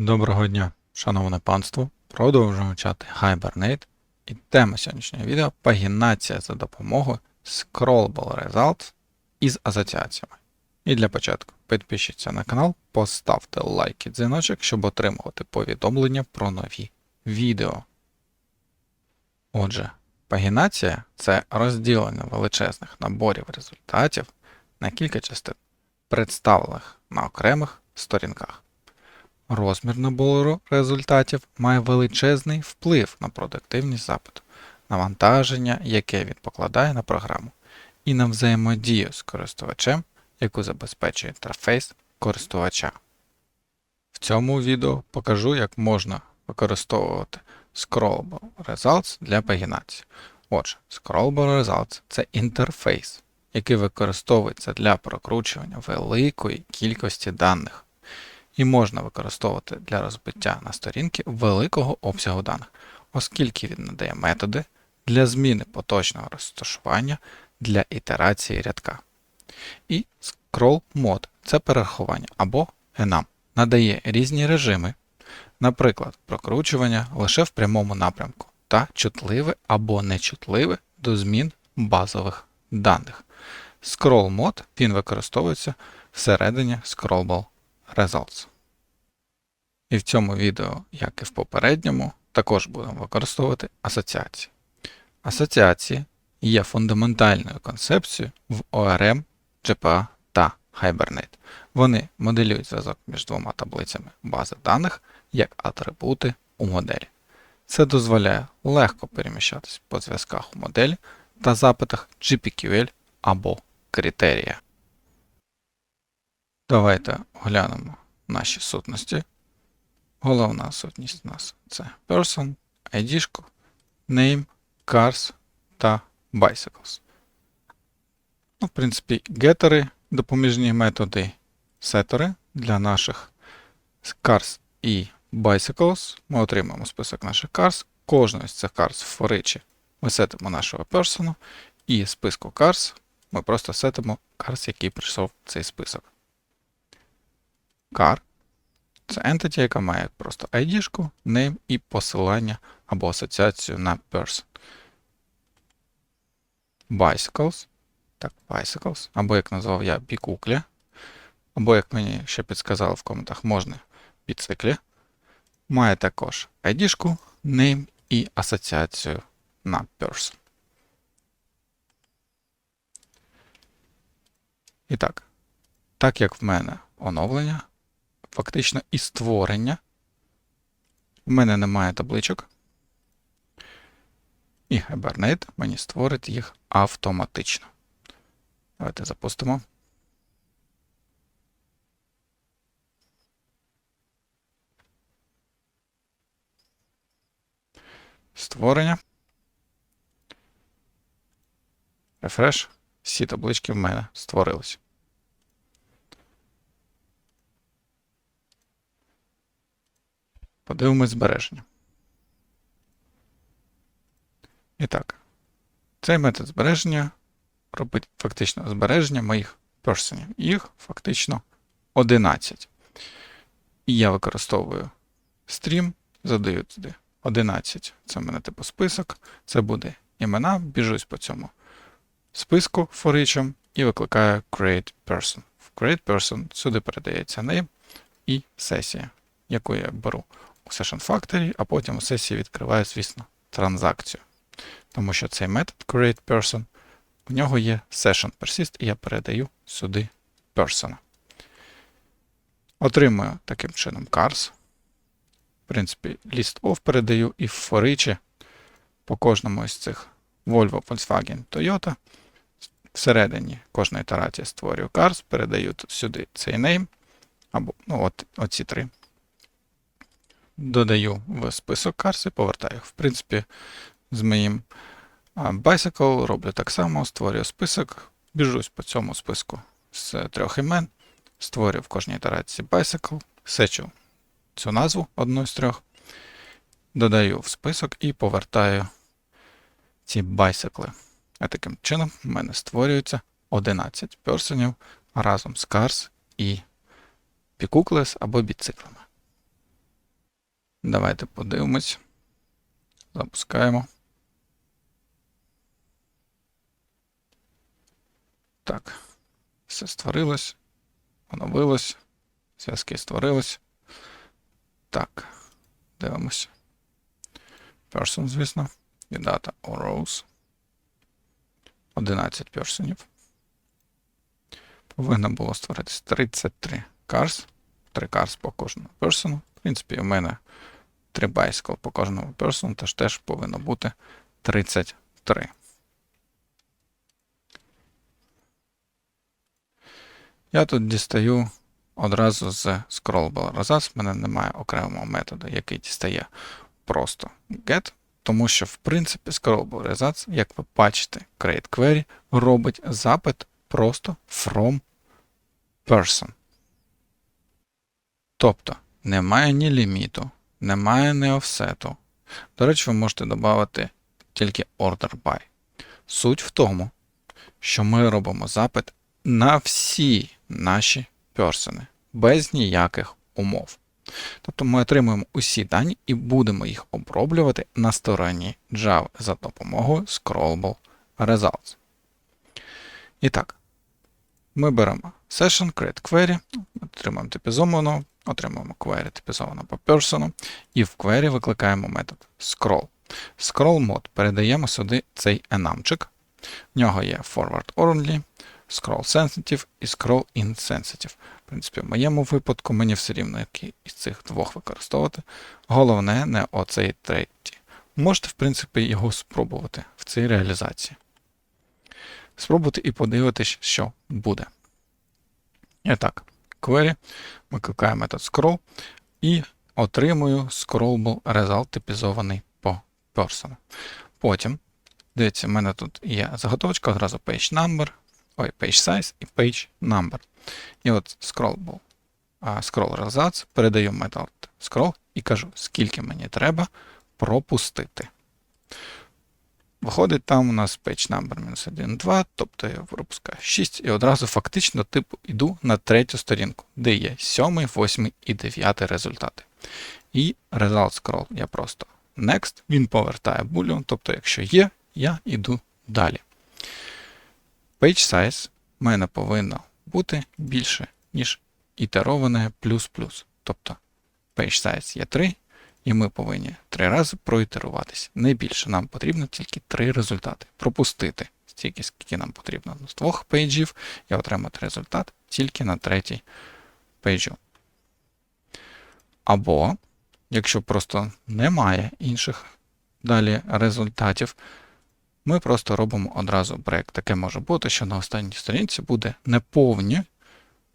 Доброго дня, шановне панство. Продовжуємо вчати Hibernate. І тема сьогоднішнього відео пагінація за допомогою Scrollable Results із асоціаціями. І для початку підпишіться на канал, поставте лайк і дзвіночок, щоб отримувати повідомлення про нові відео. Отже, пагінація це розділення величезних наборів результатів на кілька частин, представлених на окремих сторінках. Розмір набору результатів має величезний вплив на продуктивність запиту, навантаження, яке він покладає на програму, і на взаємодію з користувачем, яку забезпечує інтерфейс користувача. В цьому відео покажу, як можна використовувати Scrollable Results для пагінації. Отже, Scrollable Results це інтерфейс, який використовується для прокручування великої кількості даних і можна використовувати для розбиття на сторінки великого обсягу даних, оскільки він надає методи для зміни поточного розташування для ітерації рядка. І Scroll Mode це перерахування або enum, надає різні режими, наприклад, прокручування лише в прямому напрямку та чутливе або нечутливе до змін базових даних. Scroll Mode він використовується всередині Scrollable Results. І в цьому відео, як і в попередньому, також будемо використовувати асоціації. Асоціації є фундаментальною концепцією в ORM, GPA та Hibernate. Вони моделюють зв'язок між двома таблицями бази даних як атрибути у моделі. Це дозволяє легко переміщатись по зв'язках у моделі та запитах GPQL або критерія. Давайте оглянемо наші сутності. Головна сутність у нас це person, ID, name, cars та bicycles. Ну, в принципі, гетери, допоміжні методи, сетери для наших cars і bicycles. Ми отримаємо список наших cars. Кожного з цих cars в форичі ми сетимо нашого person, і списку cars ми просто сетимо cars, який прийшов в цей список. Car це entity, яка має просто ID, name і посилання або асоціацію на person. Bicycles. Так, bicycles. Або, як назвав я, бікуклі. Або, як мені ще підсказали в коментах, можна біциклі. Має також ID, name і асоціацію на person. І так, так як в мене оновлення, фактично і створення. У мене немає табличок. І Hibernate мені створить їх автоматично. Давайте запустимо. Створення. Рефреш. Всі таблички в мене створились. Подивимось збереження. І так, цей метод збереження робить фактично збереження моїх персонів. Їх фактично 11. І я використовую стрім, задаю туди 11. Це в мене типу список. Це буде імена, біжусь по цьому списку форичем і викликаю create person. В create person сюди передається name і сесія, яку я беру Session Factory, а потім у сесії відкриваю, звісно, транзакцію. Тому що цей метод createPerson, в нього є session persist, і я передаю сюди person. Отримую таким чином cars. В принципі, list of передаю і в форичі по кожному із цих Volvo, Volkswagen, Toyota. Всередині кожної ітерації створюю cars, передаю сюди цей name, або ну, от, оці три додаю в список карси, повертаю. В принципі, з моїм Bicycle роблю так само, створюю список, біжусь по цьому списку з трьох імен, створюю в кожній ітерації Bicycle, сечу цю назву одну з трьох, додаю в список і повертаю ці байсикли. А таким чином в мене створюється 11 персонів разом з Cars і Pickucles або біциклами. Давайте подивимось. Запускаємо. Так. Все створилось. Оновилось. Зв'язки створились. Так. Дивимось. Person, звісно. І дата rows. 11 персонів. Повинно було створитись 33 cars. 3 cars по кожному персону. В принципі, у мене 3 bicycle по кожному персону, тож теж повинно бути 33. Я тут дістаю одразу з scrollable results. В мене немає окремого методу, який дістає просто get, тому що, в принципі, scrollable results, як ви бачите, create query робить запит просто from person. Тобто немає ні ліміту, немає ні офсету. До речі, ви можете додати тільки order by. Суть в тому, що ми робимо запит на всі наші персони, без ніяких умов. Тобто ми отримуємо усі дані і будемо їх оброблювати на стороні Java за допомогою Scrollable Results. І так, ми беремо Session, Create Query, отримуємо типізовану, отримуємо query типізовану по персону, і в query викликаємо метод scroll. Scroll mode передаємо сюди цей enumчик. В нього є forward only, scroll sensitive і scroll insensitive. В принципі, в моєму випадку мені все рівно, який із цих двох використовувати. Головне, не оцей третій. Можете, в принципі, його спробувати в цій реалізації. Спробуйте і подивитись, що буде. І так, query, викликаю метод scroll і отримую scrollable result типізований по person. Потім, дивіться, в мене тут є заготовочка, одразу page number, ой, page size і page number. І от scrollable, scroll results, передаю метод scroll і кажу, скільки мені треба пропустити. Виходить, там у нас page number мінус 1, 2, тобто я пропускаю 6 і одразу фактично типу йду на третю сторінку, де є 7, 8 і 9 результати. І result scroll я просто next, він повертає boolean, тобто, якщо є, я йду далі. Page size в мене повинно бути більше, ніж ітероване плюс-плюс. Тобто page size є 3, і ми повинні три рази проітеруватися. Не більше нам потрібно тільки три результати. Пропустити стільки, скільки нам потрібно з двох пейджів, і отримати результат тільки на третій пейджу. Або, якщо просто немає інших далі результатів, ми просто робимо одразу брейк. Таке може бути, що на останній сторінці буде неповні,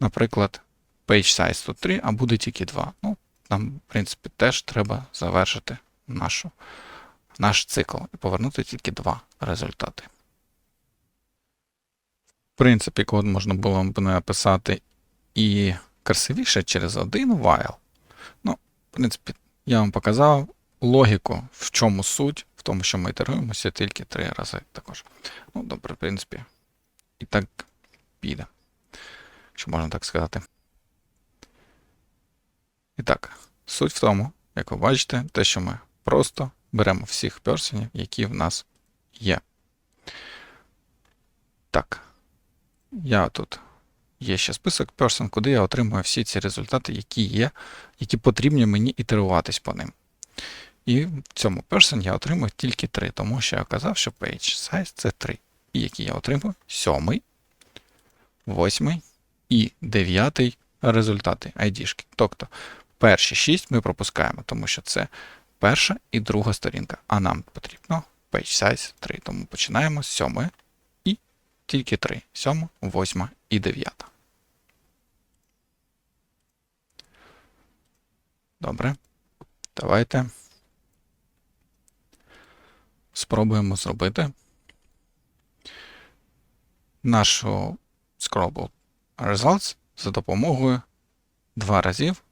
наприклад, page size тут 3, а буде тільки 2. Ну, нам, в принципі, теж треба завершити нашу, наш цикл і повернути тільки два результати. В принципі, код можна було б написати і красивіше через один while. Ну, в принципі, я вам показав логіку, в чому суть, в тому, що ми ітеруємося тільки три рази також. Ну, добре, в принципі, і так піде, що можна так сказати. І так, суть в тому, як ви бачите, те, що ми просто беремо всіх персонів, які в нас є. Так, я тут є ще список person, куди я отримую всі ці результати, які є, які потрібні мені ітеруватись по ним. І в цьому person я отримую тільки 3, тому що я казав, що page size це 3. І які я отримую 7, 8 і 9 результати ID. Тобто Перші 6 ми пропускаємо, тому що це перша і друга сторінка. А нам потрібно page size 3. Тому починаємо з 7 і тільки 3. 7, 8 і 9. Добре. Давайте спробуємо зробити нашу scrollable results за допомогою два разів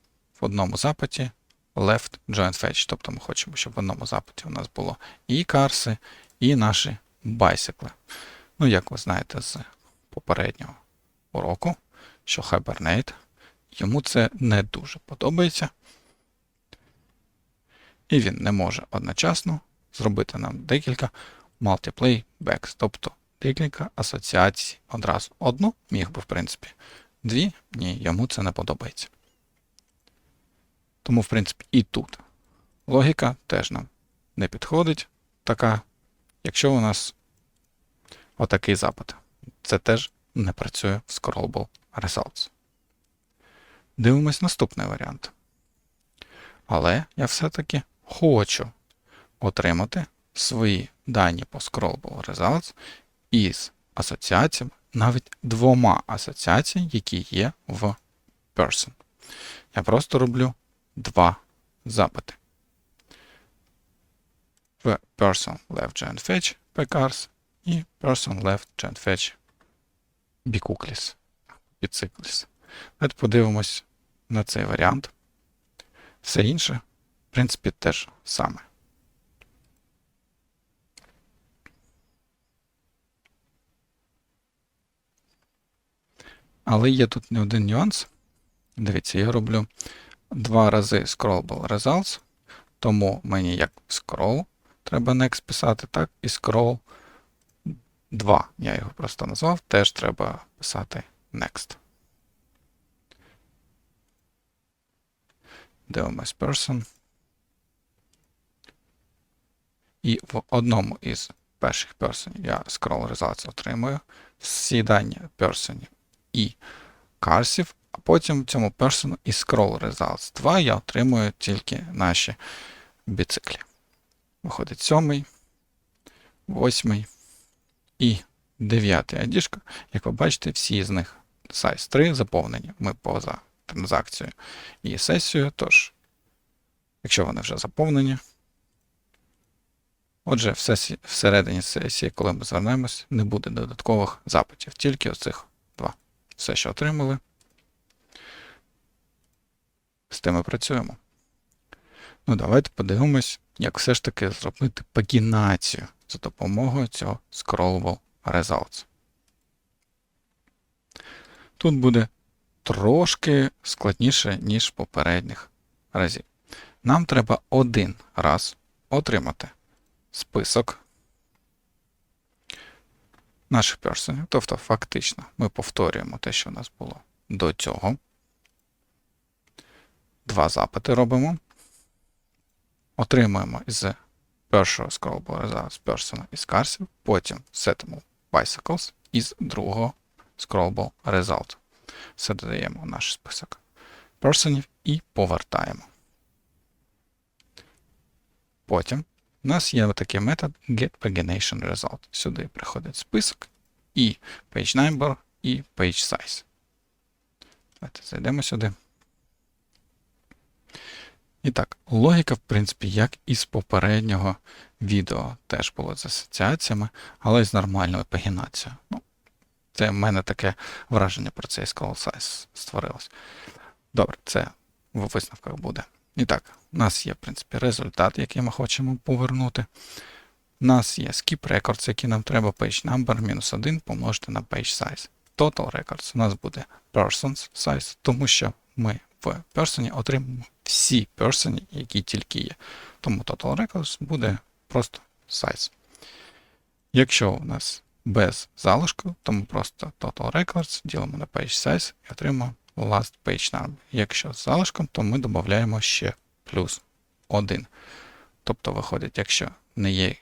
в одному запиті left join fetch. Тобто ми хочемо, щоб в одному запиті у нас було і карси, і наші байсикли. Ну, як ви знаєте з попереднього уроку, що Hibernate, йому це не дуже подобається. і він не може одночасно зробити нам декілька multiply backs, тобто декілька асоціацій одразу. Одну міг би, в принципі, дві, ні, йому це не подобається. Тому, в принципі, і тут логіка теж нам не підходить. Така, якщо у нас отакий запит, це теж не працює в Scrollable Results. Дивимось наступний варіант. Але я все-таки хочу отримати свої дані по Scrollable Results із асоціаціями, навіть двома асоціаціями, які є в Person. Я просто роблю два запити. Person Left Giant Fetch PCars і Person Left Giant Fetch Bicooklys. Bicycles. Давайте подивимось на цей варіант. Все інше, в принципі, теж саме. Але є тут не один нюанс. Дивіться, я роблю два рази scrollable results, тому мені як scroll треба next писати, так і scroll 2. Я його просто назвав, теж треба писати next. Дивимось person. І в одному із перших персонів я scroll results отримую. Всі дані персонів і карсів, а потім в цьому персону і scroll results 2 я отримую тільки наші біциклі. Виходить сьомий, восьмий і дев'ятий адішка. Як ви бачите, всі з них size 3 заповнені. Ми поза транзакцією і сесією. Тож, якщо вони вже заповнені, отже, всередині сесії, коли ми звернемось, не буде додаткових запитів, тільки оцих. Все, що отримали. З тим ми працюємо. Ну, давайте подивимось, як все ж таки зробити пагінацію за допомогою цього Scrollable Results. Тут буде трошки складніше, ніж попередніх разів. Нам треба один раз отримати список наших персонів. Тобто, фактично, ми повторюємо те, що у нас було до цього. Два запити робимо. Отримуємо з першого scrollable results person із карсів, потім сетимо bicycles із другого scrollable result. Все додаємо в наш список персонів і повертаємо. Потім у нас є такий метод getPagination Сюди приходить список і page number, і page size. Давайте зайдемо сюди. І так, логіка, в принципі, як і з попереднього відео теж було з асоціаціями, але з нормальною пагінацією. Ну, Це в мене таке враження про цей scroll size створилось. Добре, це в висновках буде. І так, у нас є, в принципі, результат, який ми хочемо повернути. У нас є skip records, які нам треба page number мінус 1 помножити на page size. Total records у нас буде persons size, тому що ми в person отримаємо всі person, які тільки є. Тому total records буде просто size. Якщо у нас без залишку, то ми просто total records ділимо на page size і отримаємо last page number. Якщо з залишком, то ми додаємо ще плюс 1. Тобто, виходить, якщо не є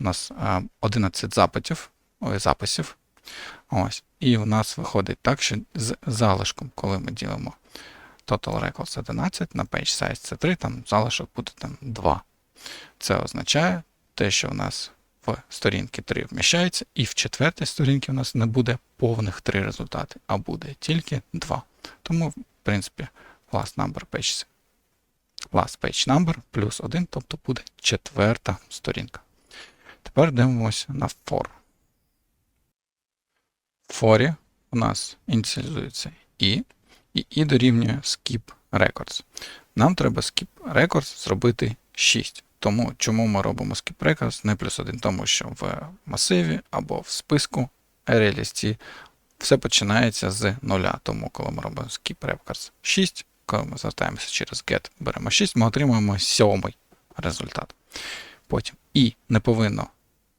у нас 11 запитів, ой, записів, ось, і у нас виходить так, що з залишком, коли ми ділимо Total Records 11 на Page Size це 3, там залишок буде там 2. Це означає те, що у нас в сторінки 3 вміщається, і в четвертій сторінці у нас не буде повних 3 результати, а буде тільки 2. Тому, в принципі, last number page, last page number плюс 1, тобто буде четверта сторінка. Тепер дивимося на for. В форі у нас ініціалізується і, і і дорівнює skip records. Нам треба skip records зробити 6. Тому чому ми робимо records не плюс 1, тому що в масиві або в списку ArrayList все починається з нуля. Тому, коли ми робимо skip records 6, коли ми звертаємося через get, беремо 6, ми отримуємо сьомий результат. Потім і не повинно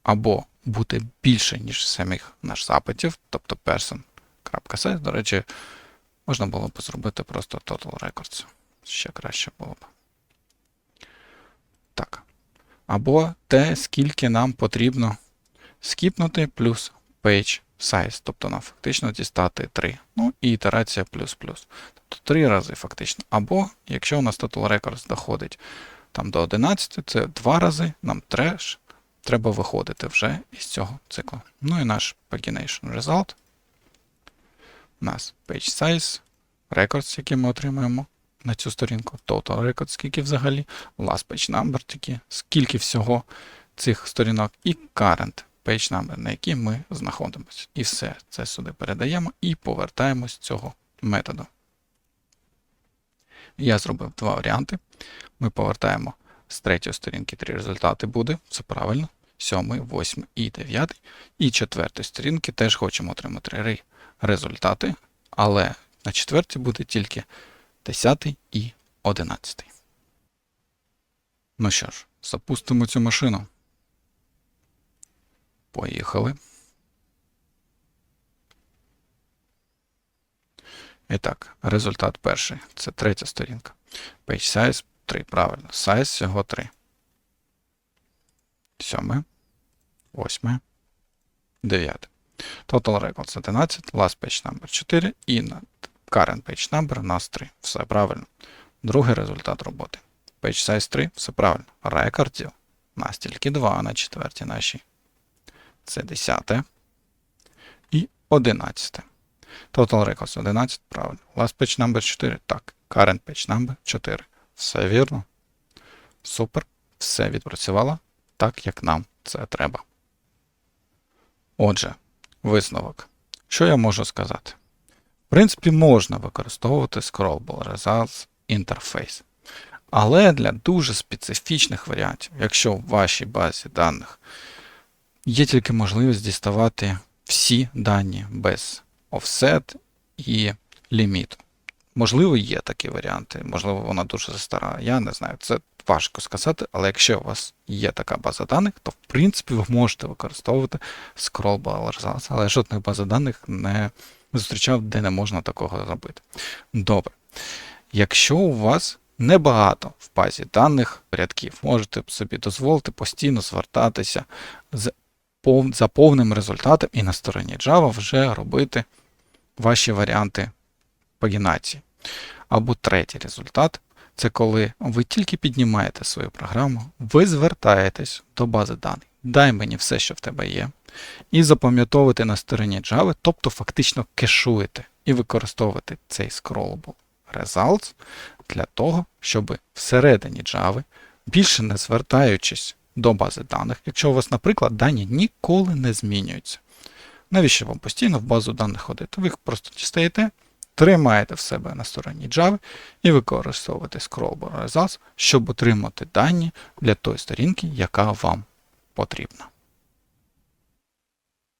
або бути більше, ніж самих наш запитів, тобто person.size. До речі, можна було б зробити просто total records. Ще краще було б. Так. Або те, скільки нам потрібно скіпнути плюс page size, тобто нам фактично дістати 3. Ну і ітерація плюс-плюс. Тобто 3 рази фактично. Або, якщо у нас total records доходить там до 11, це 2 рази, нам треш, треба виходити вже із цього циклу. Ну і наш pagination result. У нас page size, records, які ми отримаємо на цю сторінку, total records, скільки взагалі, last page number, тільки скільки всього цих сторінок, і current page number, на якій ми знаходимося. І все це сюди передаємо і повертаємо з цього методу. Я зробив два варіанти. Ми повертаємо з третьої сторінки три результати буде, це правильно. Сьомий, восьмий і дев'ятий. І четвертої сторінки теж хочемо отримати три результати, але на четвертій буде тільки 10 і 11. Ну що ж, запустимо цю машину. Поїхали. І так, результат перший. Це третя сторінка. Page size 3. Правильно. Size всього 3. Сьоме. Восьме. Дев'яте. Total records 11. Last page number 4. І на current page number у нас 3. Все правильно. Другий результат роботи. Page size 3. Все правильно. Рекордів. Нас тільки 2 на четвертій нашій. Це 10 і 11. Total records 11, правильно. Last page number 4. Так. Current page number 4. Все вірно. Супер. Все відпрацювало так, як нам це треба. Отже, висновок. Що я можу сказати? В принципі, можна використовувати Scrollable Results інтерфейс. Але для дуже специфічних варіантів, якщо в вашій базі даних є тільки можливість діставати всі дані без offset і ліміту. Можливо, є такі варіанти, можливо, вона дуже стара. Я не знаю, це важко сказати, але якщо у вас є така база даних, то в принципі ви можете використовувати Scrollable Results, але жодних баз даних не зустрічав, де не можна такого зробити. Добре. Якщо у вас небагато в базі даних рядків, можете собі дозволити постійно звертатися з за повним результатом і на стороні Java вже робити ваші варіанти пагінації. Або третій результат це коли ви тільки піднімаєте свою програму, ви звертаєтесь до бази даних. Дай мені все, що в тебе є, і запам'ятовуєте на стороні Java, тобто фактично кешуєте і використовуєте цей scrollable results для того, щоб всередині Java, більше не звертаючись до бази даних, якщо у вас, наприклад, дані ніколи не змінюються. Навіщо вам постійно в базу даних ходити? Ви їх просто дістаєте, тримаєте в себе на стороні Java і використовуєте Scrollable Results, щоб отримати дані для тої сторінки, яка вам потрібна.